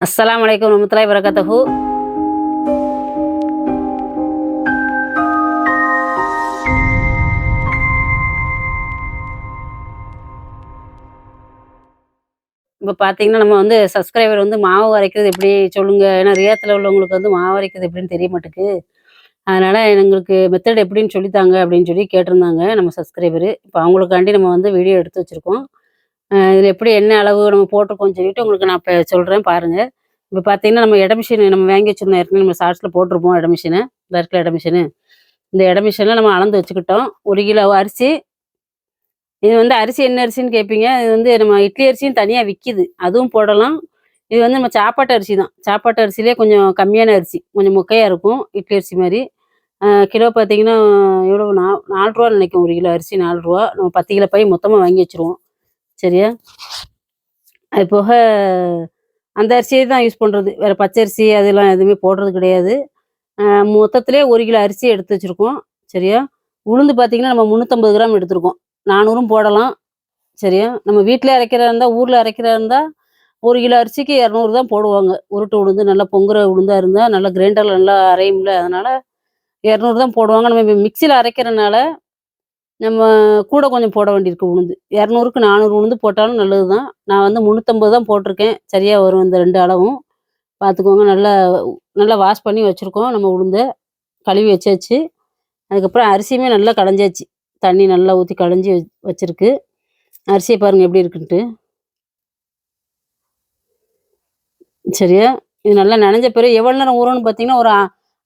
அஸ்லாம் வலைக்கம் ரமத்துலாய் வரகத்தஹு இப்போ பார்த்தீங்கன்னா நம்ம வந்து சப்ஸ்கிரைபர் வந்து மாவு அரைக்கிறது எப்படி சொல்லுங்க? ஏன்னா ரியாத்தில் உள்ளவங்களுக்கு வந்து மாவு அரைக்கிறது எப்படின்னு தெரிய மாட்டுக்கு அதனால எங்களுக்கு மெத்தட் எப்படின்னு சொல்லித்தாங்க அப்படின்னு சொல்லி கேட்டிருந்தாங்க நம்ம சப்ஸ்கிரைபரு இப்போ அவங்களுக்காண்டி நம்ம வந்து வீடியோ எடுத்து வச்சுருக்கோம். இதில் எப்படி என்ன அளவு நம்ம போட்டிருக்கோம்னு சொல்லிட்டு உங்களுக்கு நான் இப்போ சொல்கிறேன் பாருங்க. இப்போ பார்த்தீங்கன்னா நம்ம இடமிஷின் நம்ம வாங்கி வச்சுருந்தோம் ஏற்கனவே நம்ம ஷார்ட்ஸில் போட்டிருப்போம் இட மிஷினு இருக்குல்ல இட மிஷினு இந்த இட மிஷினில் நம்ம அளந்து வச்சுக்கிட்டோம். ஒரு கிலோ அரிசி. இது வந்து அரிசி என்ன அரிசின்னு கேட்பீங்க இது வந்து நம்ம இட்லி அரிசியும் தனியாக விற்கிது அதுவும் போடலாம். இது வந்து நம்ம சாப்பாட்டு அரிசி தான். சாப்பாட்டு அரிசிலே கொஞ்சம் கம்மியான அரிசி. கொஞ்சம் மொக்கையாக இருக்கும் இட்லி அரிசி மாதிரி. கிலோ பார்த்தீங்கன்னா எவ்வளோ நா நாலு ரூபா நினைக்கும் ஒரு கிலோ அரிசி நாலு ரூபா. நம்ம பத்து கிலோ பை மொத்தமாக வாங்கி வச்சுருவோம். சரியா? அது போக அந்த அரிசியை தான் யூஸ் பண்ணுறது வேறு பச்சரிசி அதெல்லாம் எதுவுமே போடுறது கிடையாது. மொத்தத்திலே ஒரு கிலோ அரிசி எடுத்து வச்சுருக்கோம். சரியா? உளுந்து பார்த்திங்கன்னா நம்ம முந்நூற்றம்பது கிராம் எடுத்திருக்கோம். நானூறும் போடலாம். சரியா? நம்ம வீட்டில் அரைக்கிறதா இருந்தால் ஊரில் அரைக்கிறதா இருந்தால் ஒரு கிலோ அரிசிக்கு இரநூறு தான் போடுவாங்க. உருட்டு உளுந்து நல்லா பொங்குற உளுந்தா இருந்தால் நல்லா கிரைண்டரில் நல்லா அரையும்ல அதனால இரநூறு தான் போடுவாங்க. நம்ம மிக்சியில் அரைக்கிறனால நம்ம கூட கொஞ்சம் போட வேண்டியிருக்கு உளுந்து. இரநூறுக்கு நானூறு உளுந்து போட்டாலும் நல்லது தான் நான் வந்து முந்நூற்றம்பது தான் போட்டிருக்கேன். சரியாக வரும் இந்த ரெண்டு அளவும். பார்த்துக்கோங்க நல்லா நல்லா வாஷ் பண்ணி வச்சுருக்கோம் நம்ம உளுந்தை. கழுவி வச்சாச்சு. அதுக்கப்புறம் அரிசியுமே நல்லா களைஞ்சாச்சு. தண்ணி நல்லா ஊற்றி களைஞ்சி வச்சிருக்கு. அரிசியை பாருங்கள் எப்படி இருக்குன்ட்டு. சரியா? இது நல்லா நனைஞ்ச பிறகு எவ்வளோ நேரம் ஊறணும்னு பார்த்தீங்கன்னா ஒரு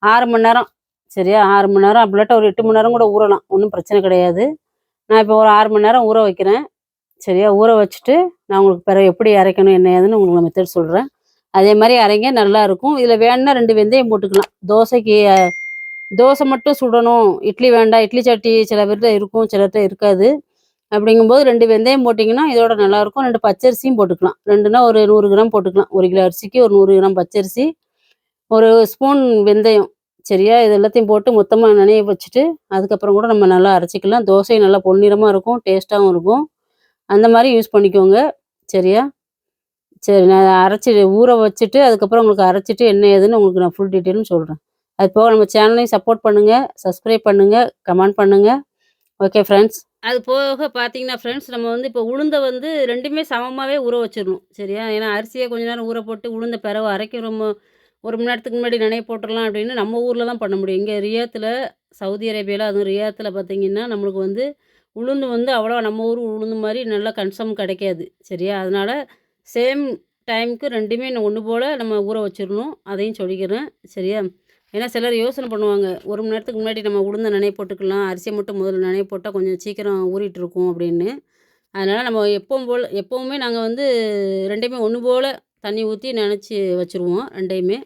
ஆறு மணி நேரம். சரியா? ஆறு மணி நேரம். அப்படிலாட்ட ஒரு எட்டு மணி நேரம் கூட ஊறலாம். ஒன்றும் பிரச்சனை கிடையாது. நான் இப்போ ஒரு ஆறு மணி நேரம் ஊற வைக்கிறேன். சரியா? ஊற வச்சுட்டு நான் உங்களுக்கு பிறகு எப்படி அரைக்கணும் என்ன ஏதுன்னு உங்களுக்கு மெத்தட் சொல்கிறேன் அதே மாதிரி அரைங்க. நல்லா இருக்கும். இதில் வேணும்னா ரெண்டு வெந்தயம் போட்டுக்கலாம். தோசைக்கு தோசை மட்டும் சுடணும். இட்லி வேண்டாம். இட்லி சட்டி சில பேர்கிட்ட இருக்கும். சிலர்கிட்ட இருக்காது. அப்படிங்கும்போது ரெண்டு வெந்தயம் போட்டிங்கன்னா இதோட நல்லாயிருக்கும் ரெண்டு பச்சரிசியும் போட்டுக்கலாம். ரெண்டுனா ஒரு நூறு கிராம் போட்டுக்கலாம். ஒரு கிலோ அரிசிக்கு ஒரு நூறு கிராம் பச்சரிசி. ஒரு ஸ்பூன் வெந்தயம். சரியா இது எல்லாத்தையும் போட்டு மொத்தமாக நினைய வச்சுட்டு அதுக்கப்புறம் கூட நம்ம நல்லா அரைச்சிக்கலாம். தோசை நல்லா பொன்னிறமாக இருக்கும் டேஸ்ட்டாகவும் இருக்கும். அந்த மாதிரி யூஸ் பண்ணிக்கோங்க. சரியா? சரி நான் அரைச்சி ஊற வச்சுட்டு அதுக்கப்புறம் உங்களுக்கு அரைச்சிட்டு என்ன ஏதுன்னு உங்களுக்கு நான் ஃபுல் டீட்டெயிலும் சொல்கிறேன் அது போக நம்ம சேனலையும் சப்போர்ட் பண்ணுங்கள் சப்ஸ்கிரைப் பண்ணுங்கள் கமெண்ட் பண்ணுங்கள் ஓகே ஃப்ரெண்ட்ஸ் அது போக பார்த்தீங்கன்னா ஃப்ரெண்ட்ஸ் நம்ம வந்து இப்போ உளுந்தை வந்து ரெண்டுமே சமமாகவே ஊற வச்சிடணும். சரியா? ஏன்னா அரிசியை கொஞ்ச நேரம் ஊற போட்டு உளுந்த பிறவை அரைக்கிறோமோ ஒரு மணி நேரத்துக்கு முன்னாடி நனைய போட்டுடலாம் அப்படின்னு நம்ம ஊரில் தான் பண்ண முடியும். இங்கே ரியாத்தில் சவுதி அரேபியாவில் அதுவும் ரியாத்தில் பார்த்திங்கன்னா நம்மளுக்கு வந்து உளுந்து வந்து அவ்வளோ நம்ம ஊர் உளுந்து மாதிரி நல்லா கன்சம் கிடைக்காது சரியா? அதனால் சேம் டைமுக்கு ரெண்டுமே ஒன்று போல் நம்ம ஊற வச்சிடணும். அதையும் சொல்லிக்கிறேன் சரியா? ஏன்னா சிலர் யோசனை பண்ணுவாங்க ஒரு மணி நேரத்துக்கு முன்னாடி நம்ம உளுந்த நனைய போட்டுக்கலாம் அரிசியை மட்டும் முதல்ல நனைய போட்டால் கொஞ்சம் சீக்கிரம் ஊறிட்டு இருக்கும் அப்படின்னு. அதனால் நம்ம எப்பவும் போல் எப்போவுமே நாங்கள் வந்து ரெண்டையுமே ஒன்று போல் தண்ணி ஊற்றி நினச்சி வச்சுருவோம் ரெண்டையுமே.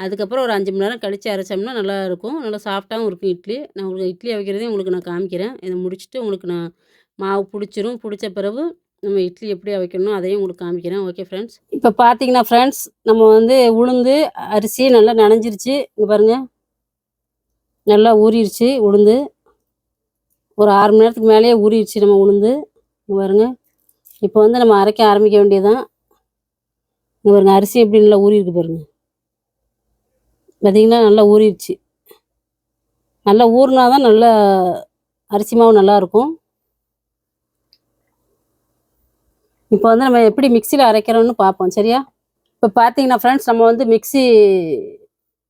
அதுக்கப்புறம் ஒரு அஞ்சு மணி நேரம் கழித்து அரைச்சோம்னா நல்லா இருக்கும் நல்லா சாஃப்ட்டாகவும் இருக்கும் இட்லி. நான் உங்களுக்கு இட்லி அவைக்கிறதையும் உங்களுக்கு நான் காமிக்கிறேன். இதை முடிச்சுட்டு உங்களுக்கு நான் மாவு பிடிச்சிரும். பிடிச்ச பிறகு நம்ம இட்லி எப்படி அவைக்கணும் அதையும் உங்களுக்கு காமிக்கிறேன். Okay friends? இப்போ பார்த்தீங்கன்னா ஃப்ரெண்ட்ஸ் நம்ம வந்து உளுந்து அரிசி நல்லா நனைஞ்சிருச்சு. இங்கே பாருங்கள் நல்லா ஊறிடுச்சு உளுந்து. ஒரு ஆறு மணி நேரத்துக்கு மேலேயே ஊறிடுச்சு நம்ம உளுந்து. இங்கே பாருங்கள் இப்போ வந்து நம்ம அரைக்க ஆரம்பிக்க வேண்டியதுதான். இங்கே பாருங்கள் அரிசி எப்படி நல்லா ஊறிருக்கு பாருங்கள் பார்த்திங்கன்னா நல்லா ஊறிடுச்சு. நல்லா ஊறினா தான் நல்லா அரிசி மாவு நல்லா இருக்கும். இப்போ வந்து நம்ம எப்படி மிக்சியில் அரைக்கிறோம்னு பார்ப்போம். சரியா? இப்போ பார்த்தீங்கன்னா ஃப்ரெண்ட்ஸ் நம்ம வந்து மிக்ஸி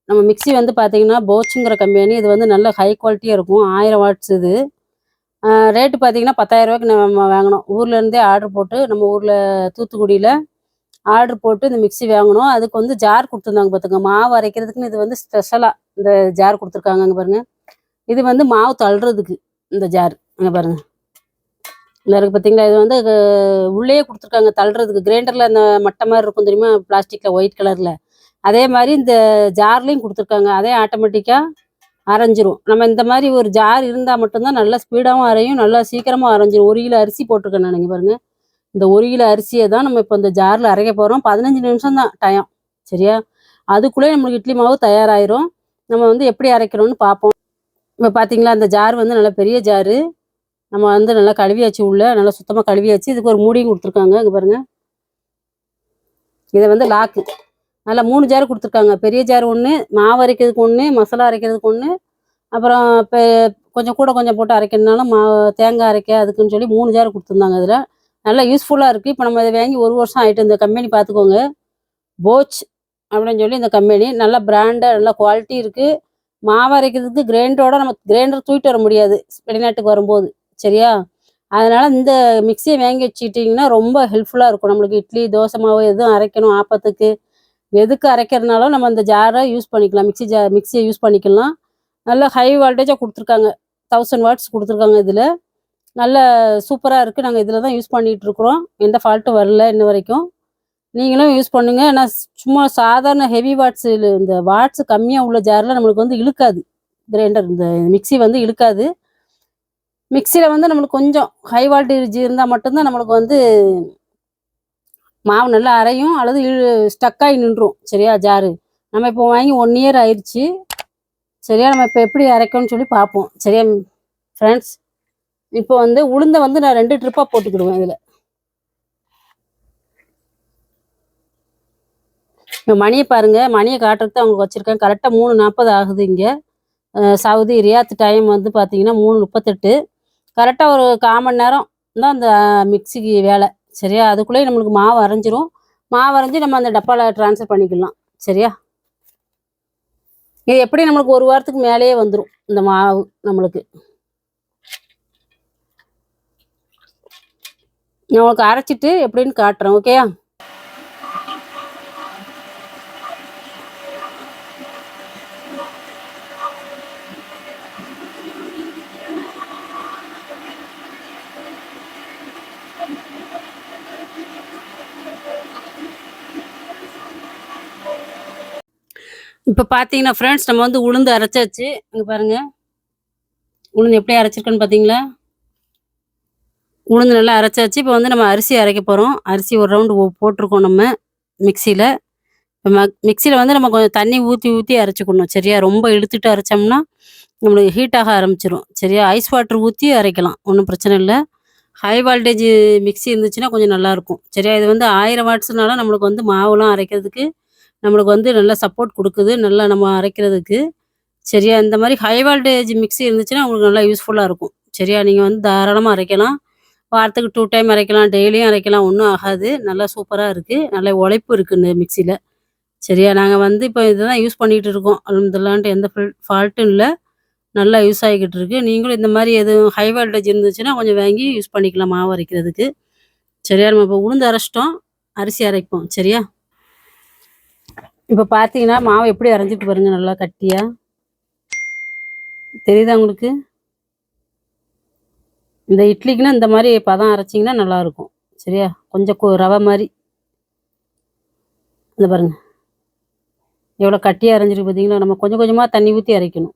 நம்ம மிக்ஸி வந்து பார்த்தீங்கன்னா போச்சுங்கிற கம்பெனி இது வந்து நல்ல ஹை குவாலிட்டியாக இருக்கும். ஆயிரம் வாட்ஸ் இது. ரேட்டு பார்த்தீங்கன்னா பத்தாயிரம் ரூபாய்க்கு நம்ம வாங்கினோம் ஊர்லேருந்தே ஆர்டர் போட்டு நம்ம ஊரில் தூத்துக்குடியில் ஆர்டர் போட்டு இந்த மிக்ஸி வாங்கினோம் அதுக்கு வந்து ஜார் கொடுத்துருந்தாங்க பார்த்துங்க மாவு அரைக்கிறதுக்குன்னு இது வந்து ஸ்பெஷலாக இந்த ஜார் கொடுத்துருக்காங்க அங்கே பாருங்க. இது வந்து மாவு தள்ளுறதுக்கு இந்த ஜார். அங்கே பாருங்க. இல்லை இருக்கு பார்த்தீங்களா இது வந்து உள்ளேயே கொடுத்துருக்காங்க தள்ளுறதுக்கு. கிரைண்டரில் அந்த மட்டை மாதிரி இருக்கும் தெரியுமா? பிளாஸ்டிக்கில் ஒயிட் கலரில். அதே மாதிரி இந்த ஜார்லேயும் கொடுத்துருக்காங்க. அதே ஆட்டோமேட்டிக்காக அரைஞ்சிரும். நம்ம இந்த மாதிரி ஒரு ஜார் இருந்தால் மட்டும்தான் நல்லா ஸ்பீடாகவும் அரையும் நல்லா சீக்கிரமாக அரைஞ்சிரும். ஒரு கிலோ அரிசி போட்டிருக்கேன் நான் இங்கே பாருங்க. இந்த ஒரு கிலோ அரிசியை தான் நம்ம இப்போ இந்த ஜாரில் அரைக்க போகிறோம் பதினஞ்சு நிமிஷம் தான் டைம் சரியா? அதுக்குள்ளே நம்மளுக்கு இட்லி மாவு தயாராயிரும். நம்ம வந்து எப்படி அரைக்கிறோம்னு பார்ப்போம். இப்போ பார்த்தீங்களா அந்த ஜார் வந்து நல்ல பெரிய ஜாரு நம்ம வந்து நல்லா கழுவியாச்சு உள்ள. நல்லா சுத்தமாக கழுவியாச்சு. இதுக்கு ஒரு மூடியும் கொடுத்துருக்காங்க. இங்கே பாருங்க. இதை வந்து லாக்கு நல்லா மூணு ஜார் கொடுத்துருக்காங்க. பெரிய ஜார் ஒன்று மாவு அரைக்கிறதுக்கு ஒன்று மசாலா அரைக்கிறதுக்கு ஒன்று அப்புறம் இப்போ கொஞ்சம் கூட கொஞ்சம் போட்டு அரைக்கணுனாலும் மா தேங்காய் அரைக்க அதுக்குன்னு சொல்லி மூணு ஜார் கொடுத்துருந்தாங்க அதில். நல்லா யூஸ்ஃபுல்லாக இருக்குது இப்போ நம்ம இதை வாங்கி ஒரு வருஷம் ஆகிட்டு இந்த கம்பெனி பார்த்துக்கோங்க. போச் அப்படின்னு சொல்லி இந்த கம்பெனி நல்ல பிராண்டாக நல்ல குவாலிட்டி இருக்குது மாவு அரைக்கிறதுக்கு கிரைண்டரோட நம்ம கிரைண்டர் தூக்கிட்டு வர முடியாது. வெளிநாட்டுக்கு வரும்போது. சரியா? அதனால இந்த மிக்சியை வாங்கி வச்சுக்கிட்டிங்கன்னா ரொம்ப ஹெல்ப்ஃபுல்லாக இருக்கும். நம்மளுக்கு இட்லி தோசை மாவு எதுவும் அரைக்கணும் ஆப்பத்துக்கு. எதுக்கு அரைக்கிறதுனாலும் நம்ம இந்த ஜாரை யூஸ் பண்ணிக்கலாம். மிக்ஸி ஜா மிக்சியை யூஸ் பண்ணிக்கலாம். நல்ல ஹை வால்டேஜாக கொடுத்துருக்காங்க. தௌசண்ட் வாட்ஸ் கொடுத்துருக்காங்க இதில். நல்ல சூப்பராக இருக்குது நாங்கள் இதில் தான் யூஸ் பண்ணிகிட்டு இருக்கிறோம். எந்த ஃபால்ட்டும் வரல இன்ன வரைக்கும். நீங்களும் யூஸ் பண்ணுங்கள் ஏன்னா சும்மா சாதாரண ஹெவி வாட்ஸ் இந்த வாட்ஸ் கம்மியாக உள்ள ஜாரில் நம்மளுக்கு வந்து இழுக்காது. கிரைண்டர் இந்த மிக்ஸி வந்து இழுக்காது. மிக்சியில் வந்து நம்மளுக்கு கொஞ்சம் ஹை வால்டேஜ் இருந்தால் மட்டும்தான் நம்மளுக்கு வந்து மாவு நல்லா அரையும் அல்லது இழு ஸ்டக்காகி நின்றும். சரியா ஜாரு நம்ம இப்போ வாங்கி ஒன் இயர் ஆயிடுச்சு சரியா நம்ம இப்போ எப்படி அரைக்கணும்னு சொல்லி பார்ப்போம். சரியா ஃப்ரெண்ட்ஸ் இப்போ வந்து உளுந்தை வந்து நான் ரெண்டு ட்ரிப்பாக போட்டுக்கிடுவேன் இதில். இப்போ மணியை பாருங்க மணியை காட்டுறதுக்கு அவங்களுக்கு வச்சுருக்கேன் கரெக்டாக மூணு நாற்பது ஆகுது இங்கே. சவுதி ரியாத் டைம் வந்து பார்த்தீங்கன்னா மூணு முப்பத்தெட்டு. கரெக்டாக ஒரு கால் மணி நேரம் தான் அந்த மிக்சிக்கு வேலை. சரியா? அதுக்குள்ளேயே நம்மளுக்கு மாவு அரைஞ்சிரும். மாவு அரைஞ்சி நம்ம அந்த டப்பாவில் ட்ரான்ஸ்ஃபர் பண்ணிக்கலாம். சரியா? இது எப்படி நம்மளுக்கு ஒரு வாரத்துக்கு மேலேயே வந்துடும் இந்த மாவு நம்மளுக்கு. நான் உங்களுக்கு அரைச்சிட்டு எப்படின்னு காட்டுறேன் ஓகேயா இப்போ பார்த்தீங்கன்னா ஃப்ரெண்ட்ஸ் நம்ம வந்து உளுந்து அரைச்சாச்சு. இங்கே பாருங்க. உளுந்து எப்படி அரைச்சிருக்கேன்னு பார்த்தீங்களா உளுந்து நல்லா அரைச்சாச்சு. இப்போ வந்து நம்ம அரிசி அரைக்க போகிறோம் அரிசி ஒரு ரவுண்டு போட்டிருக்கோம் நம்ம மிக்சியில் இப்போ மிக்சியில் வந்து நம்ம கொஞ்சம் தண்ணி ஊற்றி ஊற்றி அரைச்சிக்கணும். சரியா? ரொம்ப இழுத்துட்டு அரைச்சோம்னா நம்மளுக்கு ஹீட் ஆக ஆரம்பிச்சிரும். சரியா? ஐஸ் வாட்டர் ஊற்றி அரைக்கலாம். ஒன்றும் பிரச்சனை இல்லை. ஹை வால்டேஜ் மிக்ஸி இருந்துச்சுன்னா கொஞ்சம் நல்லாயிருக்கும் சரியா? இது வந்து ஆயிரம் வாட்ஸ்னால நம்மளுக்கு வந்து மாவுலாம் அரைக்கிறதுக்கு நம்மளுக்கு வந்து நல்லா சப்போர்ட் கொடுக்குது. நல்லா நம்ம அரைக்கிறதுக்கு. சரியா? இந்த மாதிரி ஹை வால்டேஜ் மிக்ஸி இருந்துச்சுன்னா உங்களுக்கு நல்லா யூஸ்ஃபுல்லாக இருக்கும். சரியா? நீங்கள் வந்து தாராளமாக அரைக்கலாம். வாரத்துக்கு டூ டைம் அரைக்கலாம் டெய்லியும் அரைக்கலாம் ஒன்றும் ஆகாது. நல்லா சூப்பராக இருக்குது நல்ல உழைப்பு இருக்குது இந்த மிக்சியில் சரியா? நாங்கள் வந்து இப்போ இதுதான் யூஸ் பண்ணிகிட்டு இருக்கோம். அல்ஹம்துலில்லாஹ்ன்ட்டு எந்த ஃபால்ட்டும் இல்லை. நல்லா யூஸ் ஆகிக்கிட்டு இருக்கு. நீங்களும் இந்த மாதிரி எதுவும் ஹை வோல்டேஜ் இருந்துச்சுன்னா கொஞ்சம் வாங்கி யூஸ் பண்ணிக்கலாம் மாவு அரைக்கிறதுக்கு. சரியா? நம்ம இப்போ உளுந்து அரைச்சிட்டோம். அரிசி அரைப்போம். சரியா? இப்போ பார்த்தீங்கன்னா மாவு எப்படி அரைஞ்சிட்டு பாருங்க நல்லா கட்டியாக தெரியுதா உங்களுக்கு? இந்த இட்லிக்குன்னா இந்த மாதிரி பதம் அரைச்சிங்கன்னா நல்லா இருக்கும் சரியா? கொஞ்சம் கு- ரவை மாதிரி. இந்த பாருங்க. எவ்வளோ கட்டியாக அரைஞ்சிருக்கு பார்த்தீங்களா? நம்ம கொஞ்சம் கொஞ்சமாக தண்ணி ஊற்றி அரைக்கணும்.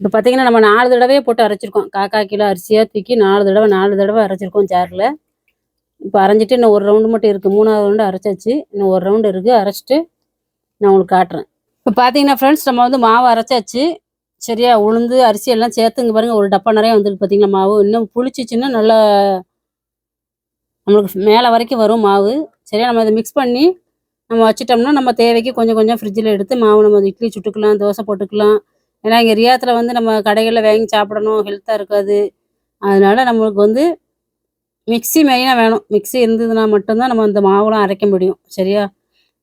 இப்போ பார்த்தீங்கன்னா நம்ம நாலு தடவையே போட்டு அரைச்சிருக்கோம். காக்கா கிலோ அரிசியாக தூக்கி நாலு தடவை நாலு தடவை அரைச்சிருக்கோம் ஜாரில். இப்போ அரைஞ்சிட்டு இன்னும் ஒரு ரவுண்டு மட்டும் இருக்குது மூணாவது ரவுண்டு அரைச்சாச்சு. இன்னும் ஒரு ரவுண்டு இருக்குது அரைச்சிட்டு நான் உங்களுக்கு காட்டுறேன். இப்போ பார்த்தீங்கன்னா ஃப்ரெண்ட்ஸ் நம்ம வந்து மாவு அரைச்சாச்சு. சரியா உளுந்து அரிசி எல்லாம் சேர்த்துங்க பாருங்க. ஒரு டப்பா நிறைய வந்துருக்கு பார்த்தீங்களா மாவு? இன்னும் புளிச்சிச்சுன்னா நல்லா நம்மளுக்கு மேலே வரைக்கும் வரும் மாவு. சரியா நம்ம இதை மிக்ஸ் பண்ணி நம்ம வச்சிட்டோம்னா நம்ம தேவைக்கு கொஞ்சம் கொஞ்சம் ஃப்ரிட்ஜில் எடுத்து மாவு நம்ம இட்லி சுட்டுக்கலாம் தோசை போட்டுக்கலாம். ஏன்னா இங்கே ரியாத்தில் வந்து நம்ம கடைகளில் வாங்கி சாப்பிடணும். ஹெல்த்தாக இருக்காது. அதனால நம்மளுக்கு வந்து மிக்ஸி மெயினாக வேணும். மிக்ஸி இருந்ததுன்னா மட்டும்தான் நம்ம அந்த மாவுலாம் அரைக்க முடியும். சரியா?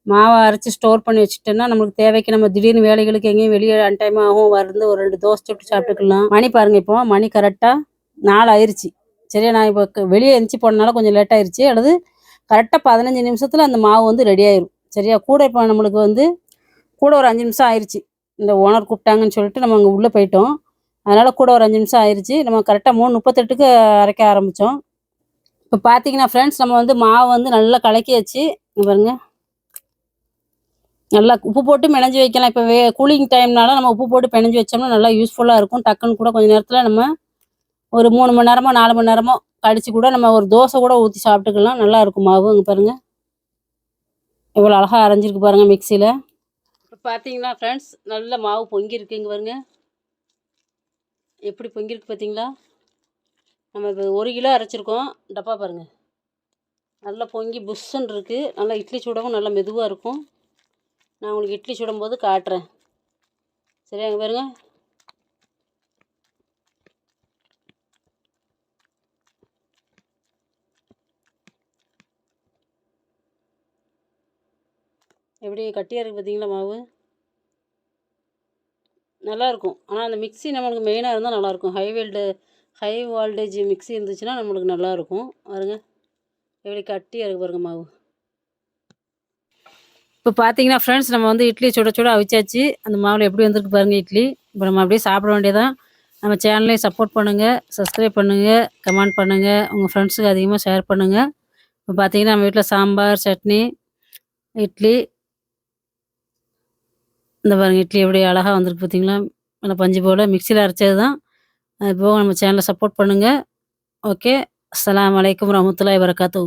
மாவை அரைச்சி ஸ்டோர் பண்ணி வச்சுட்டோம்னா நம்மளுக்கு தேவைக்கு நம்ம திடீர்னு வேலைகளுக்கு எங்கேயும் வெளியே டைம் ஆகும் வந்து ஒரு ரெண்டு தோசை சுட்டு சாப்பிட்டுக்கலாம். மணி பாருங்க இப்போ மணி கரெக்டாக நாலு ஆயிடுச்சு சரியா நான் இப்போ வெளியே எந்திரிச்சு போனனால கொஞ்சம் லேட் ஆயிடுச்சு அல்லது கரெக்டாக பதினஞ்சு நிமிஷத்தில் அந்த மாவு வந்து ரெடி ஆயிரும். சரியா கூட இப்போ நம்மளுக்கு வந்து கூட ஒரு அஞ்சு நிமிஷம் ஆயிடுச்சு இந்த ஓனர் கூப்பிட்டாங்கன்னு சொல்லிட்டு நம்ம அங்கே உள்ளே போயிட்டோம். அதனால் கூட ஒரு அஞ்சு நிமிஷம் ஆயிடுச்சு நம்ம கரெக்டாக மூணு முப்பத்தெட்டுக்கு அரைக்க ஆரம்பித்தோம் இப்போ பார்த்தீங்கன்னா ஃப்ரெண்ட்ஸ் நம்ம வந்து மாவு வந்து நல்லா கலக்கி வச்சு பாருங்கள் நல்லா உப்பு போட்டு பிணைஞ்சு வைக்கலாம். இப்போ வே கூலிங் டைம்னால நம்ம உப்பு போட்டு பிணைஞ்சு வச்சோம்னா நல்லா யூஸ்ஃபுல்லாக இருக்கும். டக்குன்னு கூட கொஞ்சம் நேரத்தில் நம்ம ஒரு மூணு மணி நேரமோ நாலு மணி நேரமோ கடிச்சு கூட நம்ம ஒரு தோசை கூட ஊற்றி சாப்பிட்டுக்கலாம். நல்லா இருக்கும் மாவு இங்கே பாருங்க. இவ்வளோ அழகாக அரைஞ்சிருக்கு பாருங்க மிக்சியில் இப்போ பார்த்தீங்கன்னா ஃப்ரெண்ட்ஸ் நல்ல மாவு பொங்கியிருக்கு இங்கே பாருங்க. எப்படி பொங்கியிருக்கு பார்த்தீங்களா நம்ம இப்போ ஒரு கிலோ அரைச்சிருக்கோம். டப்பா பாருங்க. நல்லா பொங்கி புஷ்ஷன் இருக்குது நல்லா இட்லி சூடவும் நல்லா மெதுவாக இருக்கும். நான் உங்களுக்கு இட்லி சுடும்போது காட்டுறேன். சரியா அங்கே பாருங்க. எப்படி கட்டியாக இருக்குது பார்த்தீங்களா மாவு? நல்லாயிருக்கும். ஆனால் அந்த மிக்ஸி நம்மளுக்கு மெயினாக இருந்தால் நல்லாயிருக்கும். ஹை வெல்டு ஹை வால்டேஜ் மிக்ஸி இருந்துச்சுன்னா நம்மளுக்கு நல்லாயிருக்கும். பாருங்க. எப்படி கட்டியாக இருக்குது பாருங்க மாவு. இப்போ பார்த்தீங்கன்னா ஃப்ரெண்ட்ஸ் நம்ம வந்து இட்லி சுட சுட அவிச்சாச்சு. அந்த மாவில் எப்படி வந்திருக்கு பாருங்கள் இட்லி. இப்போ நம்ம அப்படியே சாப்பிட வேண்டியதான் நம்ம சேனலையும் சப்போர்ட் பண்ணுங்கள் சப்ஸ்கிரைப் பண்ணுங்கள் கமெண்ட் பண்ணுங்கள் உங்கள் ஃப்ரெண்ட்ஸுக்கு அதிகமாக ஷேர் பண்ணுங்கள் இப்போ பார்த்தீங்கன்னா நம்ம வீட்டில் சாம்பார் சட்னி இட்லி. இந்த பாருங்கள் இட்லி எப்படி அழகாக வந்திருக்கு பார்த்தீங்களா நல்லா பஞ்சு போல் மிக்சியில் அரைச்சது தான் அது போக நம்ம சேனலை சப்போர்ட் பண்ணுங்கள் ஓகே அஸ்லாம் வலைக்கம் ரமத்துல்லாய் வரகாத்தூ